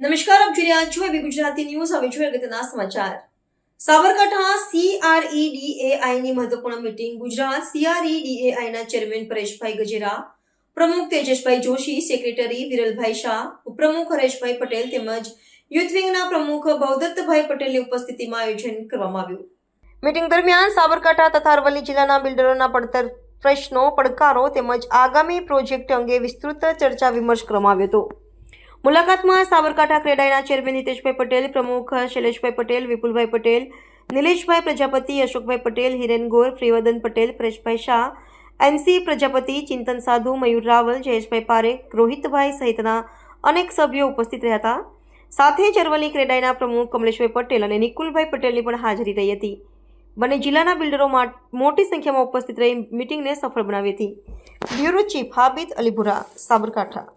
રહ્યા છો એબી ગુજરાતી ન્યૂઝ. હવે જોઈએ અગત્યના સમાચાર. સાબરકાંઠા સીઆરઈડીએઆઈ ની મહત્વપૂર્ણ મીટિંગ ગુજરાત સીઆરઈડીએઆઈ ના ચેરમેન પરેશભાઈ ગજેરા, પ્રમુખ તેજસભાઈ જોશી સેક્રેટરી વિરલભાઈ શાહ, ઉપપ્રમુખ હરેશભાઈ પટેલ તેમજ યુથ વિંગના પ્રમુખ ભવદત્તભાઈ પટેલની ઉપસ્થિતિમાં આયોજન કરવામાં આવ્યું. મીટિંગ દરમિયાન સાબરકાંઠા તથા અરવલ્લી જિલ્લાના બિલ્ડરોના પડતર પ્રશ્નો, પડકારો તેમજ આગામી પ્રોજેક્ટ અંગે વિસ્તૃત ચર્ચા વિમર્શ કરવામાં આવ્યો હતો. મુલાકાતમાં સાબરકાંઠા ક્રેડાઈના ચેરમેન નીતેશભાઈ પટેલ, પ્રમુખ શૈલેષભાઈ પટેલ, વિપુલભાઈ પટેલ, નિલેશભાઈ પ્રજાપતિ, અશોકભાઈ પટેલ, હિરેન ગોર, પ્રિયવદન પટેલ, પરેશભાઈ શાહ, એનસી પ્રજાપતિ, ચિંતન સાધુ, મયુર રાવલ, જયેશભાઈ પારેખ, રોહિતભાઈ સહિતના અનેક સભ્યો ઉપસ્થિત રહ્યા હતા. સાથે જ અરવલ્લી ક્રેડાઈના પ્રમુખ કમલેશભાઈ પટેલ અને નિકુલભાઈ પટેલની પણ હાજરી રહી હતી. બંને જિલ્લાના બિલ્ડરો મોટી સંખ્યામાં ઉપસ્થિત રહી મિટિંગને સફળ બનાવી હતી. Bureau chief Habid Alipura, Sabarkantha.